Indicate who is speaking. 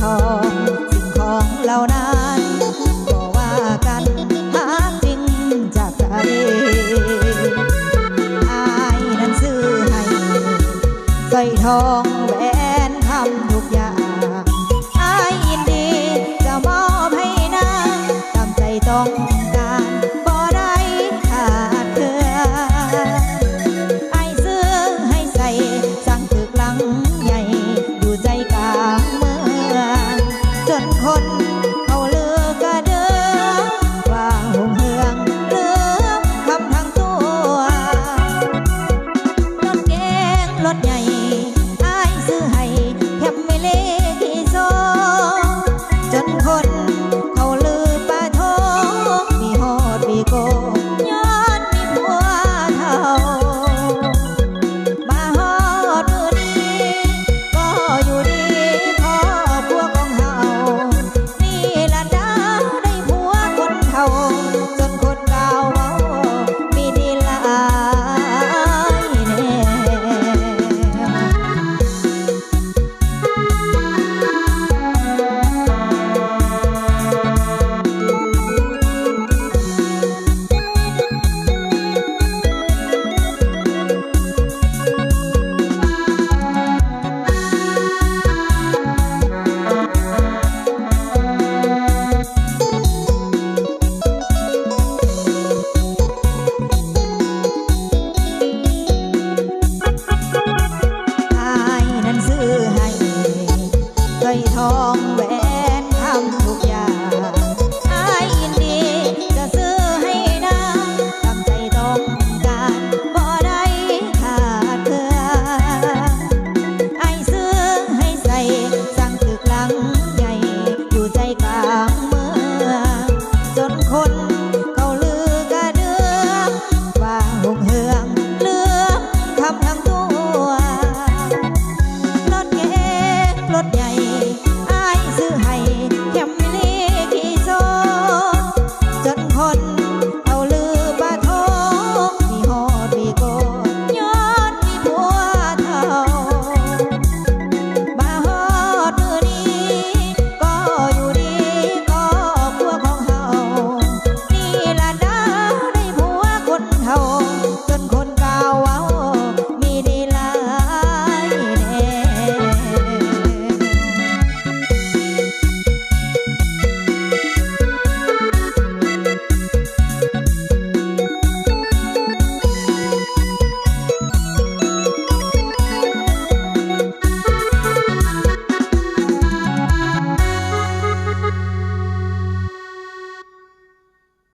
Speaker 1: ของสิ่งของเหล่านั้นก็ว่ากันหาจริงจากใจอายนั้นซื้อให้ใส่ทอง